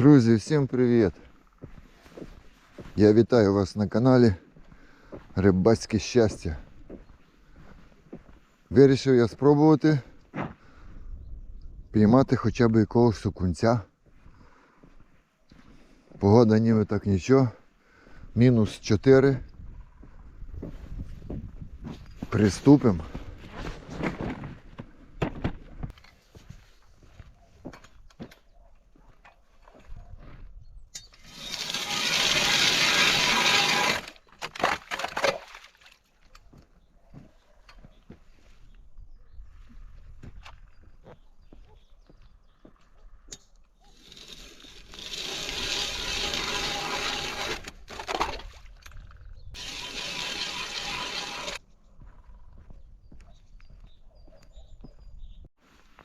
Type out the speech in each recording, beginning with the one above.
Друзі, всім привіт! Я вітаю вас на каналі Рибацьке щастя. Вирішив я спробувати піймати хоча б якогось окунця. Погода ніби так нічого. Мінус 4. Приступимо.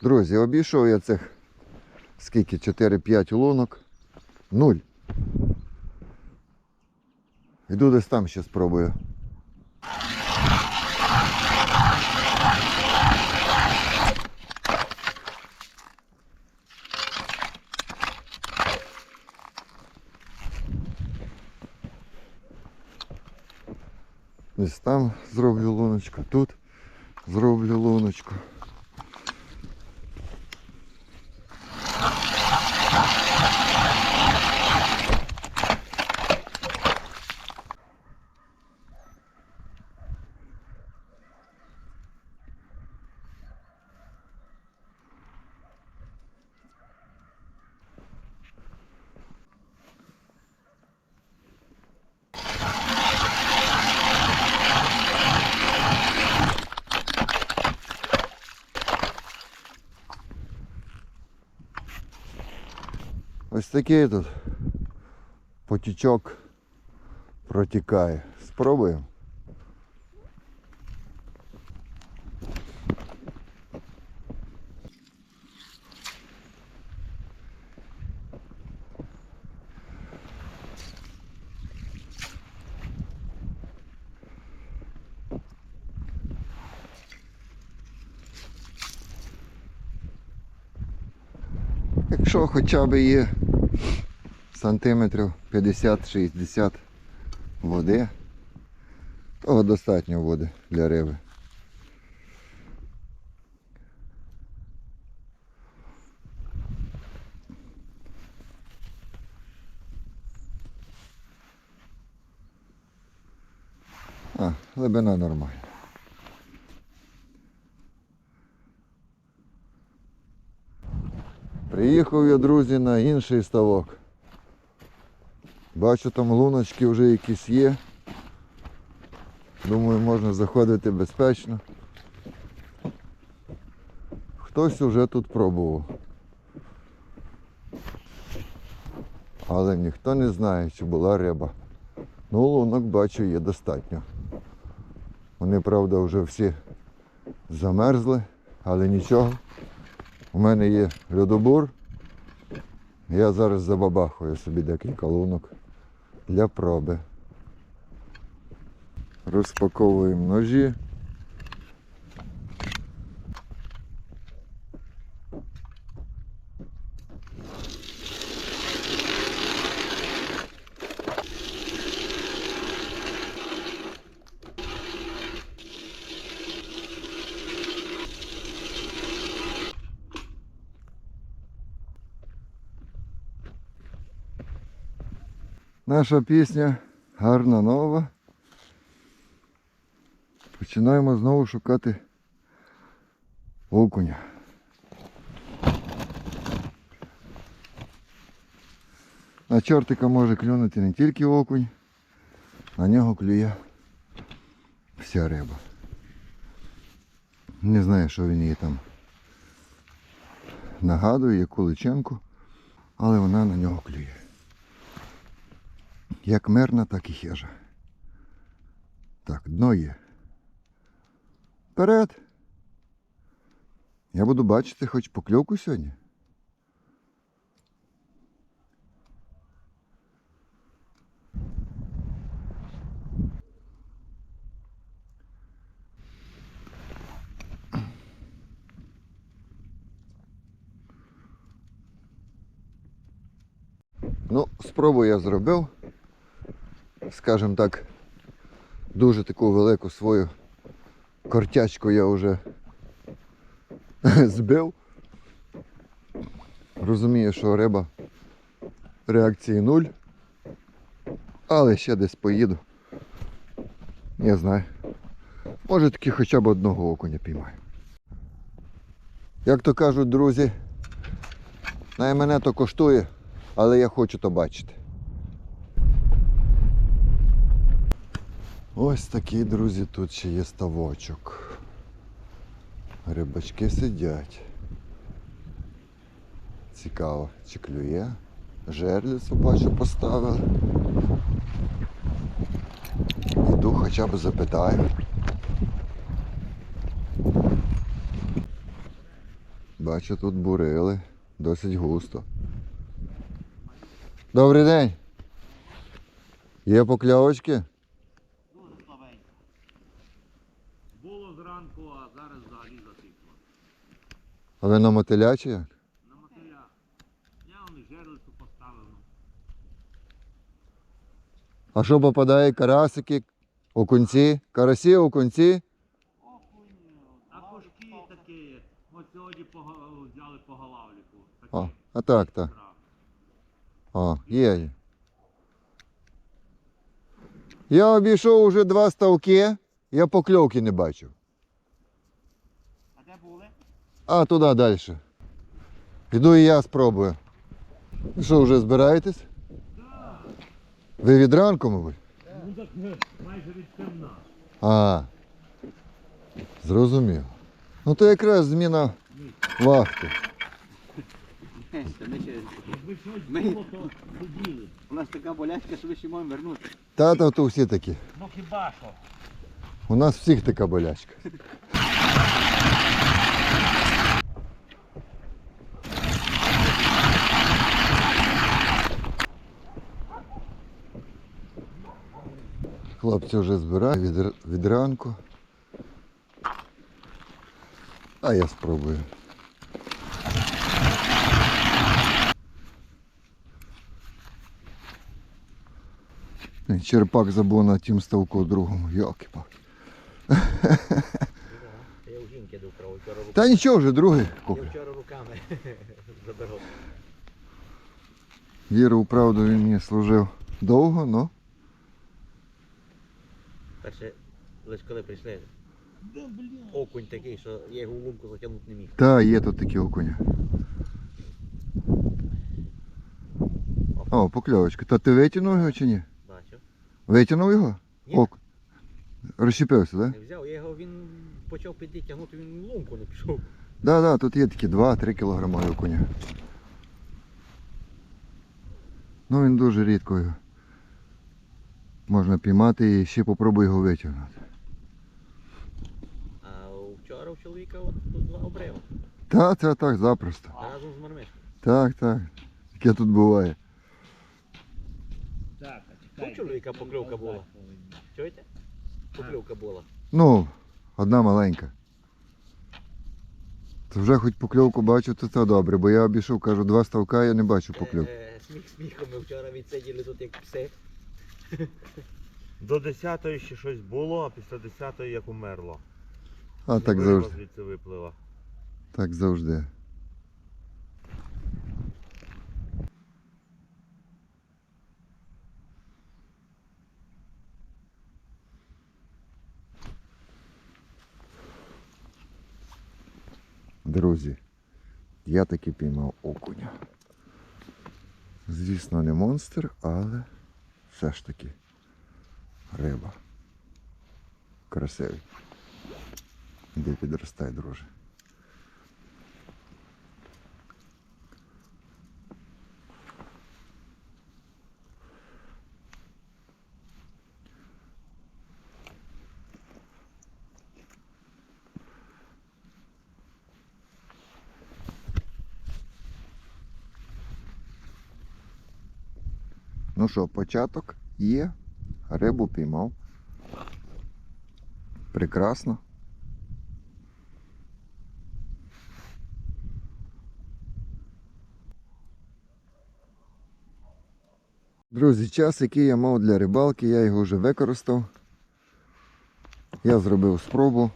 Друзі, обійшов я цих скільки? 4-5 лунок. Нуль. Йду десь там ще спробую. Десь там зроблю луночку, тут зроблю луночку. Ось такий тут потічок протікає. Спробуємо. Якщо хоча б є сантиметрів 50-60 води, того достатньо води для риби. А, глибина нормальна. Приїхав я, друзі, на інший ставок. Бачу, там луночки вже якісь є. Думаю, можна заходити безпечно. Хтось вже тут пробував. Але ніхто не знає, чи була риба. Ну, лунок бачу є достатньо. Вони, правда, вже всі замерзли, але нічого. У мене є льодобур. Я зараз забабахую собі декілька лунок для проби. Розпаковуємо ножі. Наша пісня гарна нова. Починаємо знову шукати окуня. На чортика може клюнути не тільки окунь, на нього клює вся риба. Не знаю, що він її там нагадує, яку личинку, але вона на нього клює. Як мирна, так і хижа. Так, дно є. Вперед! Я буду бачити хоч покльовку сьогодні. Ну, спробу я зробив. Скажімо так, дуже таку велику свою кортячку я вже збив. Розумію, що риба реакції нуль. Але ще десь поїду. Не знаю. Може таки хоча б одного окуня піймаю. Як то кажуть, друзі, най мене то коштує, але я хочу то бачити. Ось такий, друзі, тут ще є ставочок. Рибачки сидять. Цікаво, чи клює. Жерлицю бачу поставили. Іду хоча б запитаю. Бачу, тут бурили. Досить густо. Добрий день. Є покльовочки? Дуже слабенько. Було зранку, а зараз взагалі затихло. А ви на мотиля чи як? На мотиля. Я вам жерлицю поставив. ну. А що попадає карасики, окунці? Карасі, окунці? Окунь, а кошки такі. От сьогодні взяли по галавліку. Такі. А, так, так. А, є. є. Я обійшов уже два ставки, я покльовки не бачив. А туди далі. Іду і я спробую. Ви що, вже збираєтесь? Ви від ранку, мабуть? Ну так майже від темна. А. Зрозумів. Ну то якраз зміна вахти. Ми у нас така болячка, що ми ще можемо вернути. Тата то всі такі. Ну хіба що? У нас всіх така болячка. Хлопці вже збирають від, від ранку. А я спробую. Черпак забув на тім ставку другому. йолки палки Я у жінки до вправо, вчора руками. Та нічого вже другий Я вчора руками забирав. Віру, правду, він мені служив довго, але Перше, лише коли прийшли, окунь такий, що я його в лунку затягнути не міг. та є тут такі окуня. О, покльовочка. Та ти витягнув його чи ні? Бачив. Витягнув його? Ні. Ок. Розщепився, так? Да? Не взяв, я його, він почав піди тягнути, він в лунку не пішов. Да, да, тут є такі 2-3 кілограми окуня. Ну він дуже рідко його. Можна піймати і ще попробуй його витягнути. А вчора у чоловіка тут два обрива. Та, це так, запросто. Разом з мармишкою. Так, так. Таке тут буває. Так, а чекай. У чоловіка покльовка була. Чуєте? Покльовка була. Ну, одна маленька. То вже хоч покльовку бачу, то це добре, бо я обійшов, кажу, два ставка, я не бачу покльовки. Е, е, Сміх сміхом, ми вчора відсиділи тут як пси. До 10-ї ще щось було, а після 10-ї як умерло. А так завжди. звідси виплила. Так завжди. Друзі, я таки піймав окуня. Звісно, не монстр, але все ж таки риба. Красивий. Де підростай, друже. Ну що, початок є. Рибу піймав. Прекрасно. Друзі, час, який я мав для рибалки, я його вже використав. Я зробив спробу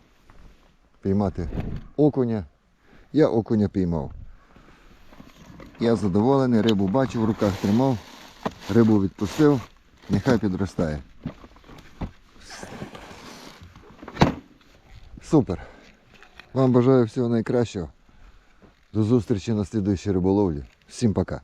піймати окуня. Я окуня піймав. Я задоволений, рибу бачив, в руках тримав, рибу відпустив, нехай підростає. Супер. Вам бажаю всього найкращого. До зустрічі на слідуючій риболовлі. Всім пока.